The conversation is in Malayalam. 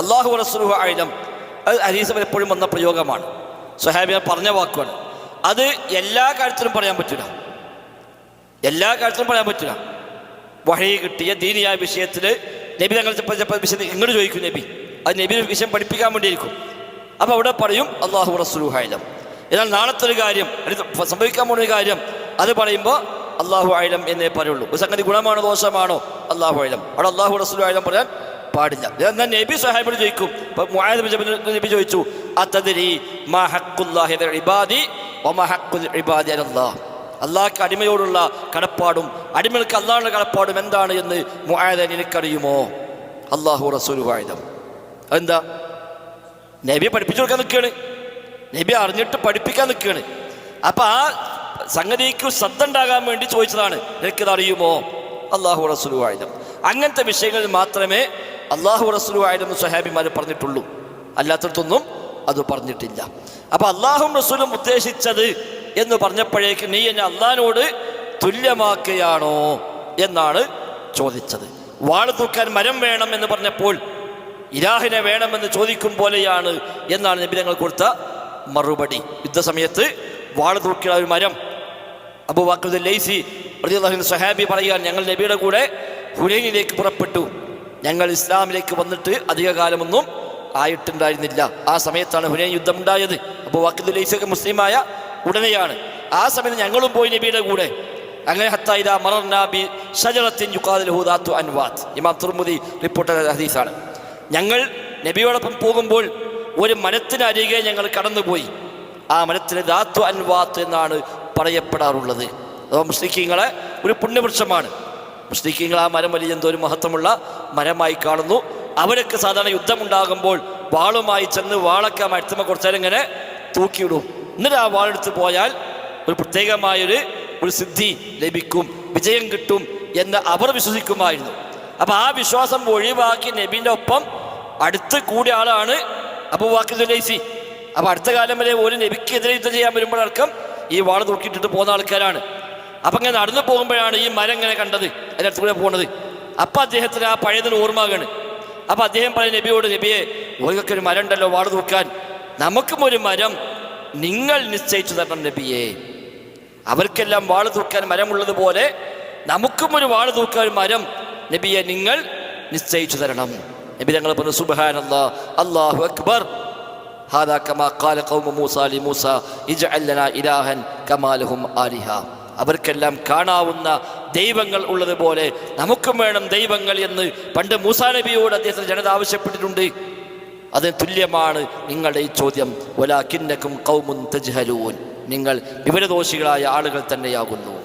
അള്ളാഹു റസൂഹു ആയിരം അത് ഹരീസം എപ്പോഴും വന്ന പ്രയോഗമാണ്. സുഹാബിയ പറഞ്ഞ വാക്കുകൾ അത് എല്ലാ കാര്യത്തിലും പറയാൻ പറ്റില്ല എല്ലാ കാര്യത്തിലും പറയാൻ പറ്റില്ല വഴി കിട്ടിയ ദീനിയായ വിഷയത്തിൽ നബി തങ്ങൾ വിഷയം ഇങ്ങോട്ട് ചോദിക്കും നബി. അത് നബി വിഷയം പഠിപ്പിക്കാൻ വേണ്ടിയിരിക്കും അപ്പോൾ അവിടെ പറയും അള്ളാഹു റസൂലുഹായിരം എന്നാൽ നാളത്തെ ഒരു കാര്യം സംഭവിക്കാൻ പോകുന്ന ഒരു കാര്യം അത് പറയുമ്പോൾ അള്ളാഹു ആയിരം എന്നേ പറയുള്ളൂ. ഒരു സംഗതി ഗുണമാണോ ദോഷമാണോ? അള്ളാഹു ആയിരം അവിടെ അള്ളാഹു റസൂൽ ആയിരം പറയാൻ പാടില്ല. നബി സാഹിബിനോട് ചോദിക്കും. നബി ചോദിച്ചു അതതിരി ഇബാദി ഇബാദി അല്ലാഹ്. അള്ളാഹ്ക്ക് അടിമയോടുള്ള കടപ്പാടും അടിമകൾക്ക് അള്ളാഹുടെ കടപ്പാടും എന്താണ് എന്ന് മുആദ് എനിക്കറിയുമോ? അള്ളാഹു റസൂൽ വായുധം എന്താ നബി പഠിപ്പിച്ചു കൊടുക്കാൻ നിൽക്കുകയാണ്. നബി അറിഞ്ഞിട്ട് പഠിപ്പിക്കാൻ നിൽക്കുകയാണ്. അപ്പൊ ആ സംഗതിക്ക് ശ്രദ്ധ ഉണ്ടാകാൻ വേണ്ടി ചോദിച്ചതാണ് എനിക്കത് അറിയുമോ അള്ളാഹു റസൂൽ വായുധം അങ്ങനത്തെ വിഷയങ്ങളിൽ മാത്രമേ അള്ളാഹു റസൂലു ആയിരുന്നു സഹാബിമാർ പറഞ്ഞിട്ടുള്ളൂ. അല്ലാത്തടത്തൊന്നും അത് പറഞ്ഞിട്ടില്ല. അപ്പൊ അള്ളാഹും റസൂലും ഉദ്ദേശിച്ചത് എന്ന് പറഞ്ഞപ്പോഴേക്ക് നീ എന്നെ അള്ളഹാനോട് തുല്യമാക്കുകയാണോ എന്നാണ് ചോദിച്ചത്. വാൾ തൂക്കാൻ മരം വേണം എന്ന് പറഞ്ഞപ്പോൾ ഇരാഹിനെ വേണമെന്ന് ചോദിക്കും പോലെയാണ് എന്നാണ് നബി തങ്ങൾ കൊടുത്ത മറുപടി. യുദ്ധസമയത്ത് വാൾ തൂക്കിയ ഒരു മരം. അബുബാക്കുദ് ലൈസി റളിയല്ലാഹു സഹാബി പറയുകയാണ് ഞങ്ങൾ നബിയുടെ കൂടെ ഹുനൈനിലേക്ക് പുറപ്പെട്ടു. ഞങ്ങൾ ഇസ്ലാമിലേക്ക് വന്നിട്ട് അധികകാലമൊന്നും ആയിട്ടുണ്ടായിരുന്നില്ല. ആ സമയത്താണ് ഹുനൈൻ യുദ്ധം ഉണ്ടായത് അപ്പോൾ വാക്കുദ് ലൈസൊക്കെ മുസ്ലിമായ ഉടനെയാണ് ആ സമയത്ത് ഞങ്ങളും പോയി നബിയുടെ കൂടെ. അങ്ങനെ ഹത്തായിദ മറർനാബി ഷജറത്തിൻ യുക്കാദിൽ ഹുദാത്തു അൻവാത്ത്. ഇമാം തുർമുദി റിപ്പോർട്ടർ ഹദീസാണ്. ഞങ്ങൾ നബിയോടൊപ്പം പോകുമ്പോൾ ഒരു മരത്തിന് ഞങ്ങൾ കടന്നുപോയി. ആ മരത്തിന് ദാത്തു അൻവാത്ത് എന്നാണ് പറയപ്പെടാറുള്ളത്. അതോ മുസ്ലിഖീങ്ങളെ ഒരു പുണ്യവൃക്ഷമാണ്. മുസ്ലിഖീങ്ങൾ ആ മരം വലിയ എന്തോ ഒരു മഹത്വമുള്ള മരമായി കാണുന്നു. അവരൊക്കെ സാധാരണ യുദ്ധമുണ്ടാകുമ്പോൾ വാളുമായി ചെന്ന് വാളൊക്കെ ആ മരത്തുമ്മ കുറച്ചാലും ഇങ്ങനെ തൂക്കിയിടും. എന്നിട്ട് ആ വാളെടുത്ത് പോയാൽ ഒരു പ്രത്യേകമായൊരു ഒരു സിദ്ധി ലഭിക്കും വിജയം കിട്ടും എന്ന് അവർ വിശ്വസിക്കുമായിരുന്നു. അപ്പൊ ആ വിശ്വാസം ഒഴിവാക്കി നബീന്റെ ഒപ്പം അടുത്ത് കൂടിയ ആളാണ് അപ്പൊ വാക്കിദ് ലൈസി അപ്പൊ അടുത്ത കാലം വരെ ഒരു നബിക്കെതിരെ യുദ്ധം ചെയ്യാൻ വരുമ്പോഴടക്കം ഈ വാൾ തൂക്കിയിട്ടിട്ട് പോകുന്ന ആൾക്കാരാണ്. അപ്പൊ ഇങ്ങനെ നടന്നു പോകുമ്പോഴാണ് ഈ മരം ഇങ്ങനെ കണ്ടത് അതിനടുത്ത് കൂടെ പോകുന്നത് അപ്പൊ അദ്ദേഹത്തിന് ആ പഴയതിന് ഓർമ്മയാണ് അപ്പൊ അദ്ദേഹം പറയും നബിയോട് നബിയെ ഓർക്കൊക്കെ ഒരു മരം ഉണ്ടല്ലോ വാള് തൂക്കാൻ നമുക്കും ഒരു മരം നിങ്ങൾ നിശ്ചയിച്ചു തരണം നബിയെ അവർക്കെല്ലാം വാള് തൂക്കാൻ മരമുള്ളതുപോലെ നമുക്കും ഒരു വാള് തൂക്കാൻ ഒരു മരം നബിയെ നിങ്ങൾ നിശ്ചയിച്ചു തരണം നബി ഞങ്ങൾ പറഞ്ഞു സുബാൻ അള്ളാഹു അക്ബർ هذا كما قال قوم موسى لموسى اجعل لنا إلها كما لهم آلهة അവർക്കെല്ലാം കാണാവുന്ന ദൈവങ്ങൾ ഉള്ളതുപോലെ നമുക്കും വേണം ദൈവങ്ങൾ എന്ന് പണ്ട് മൂസാ നബിയോട് അദ്ദേഹത്തിന് ജനത ആവശ്യപ്പെട്ടിട്ടുണ്ട്. അതിന് തുല്യമാണ് നിങ്ങളുടെ ഈ ചോദ്യം. ഒലാ കിന്നക്കും കൗമുൻ തജ്ഹലൂൻ. നിങ്ങൾ വിവരദോഷികളായ ആളുകൾ തന്നെയാകുന്നു.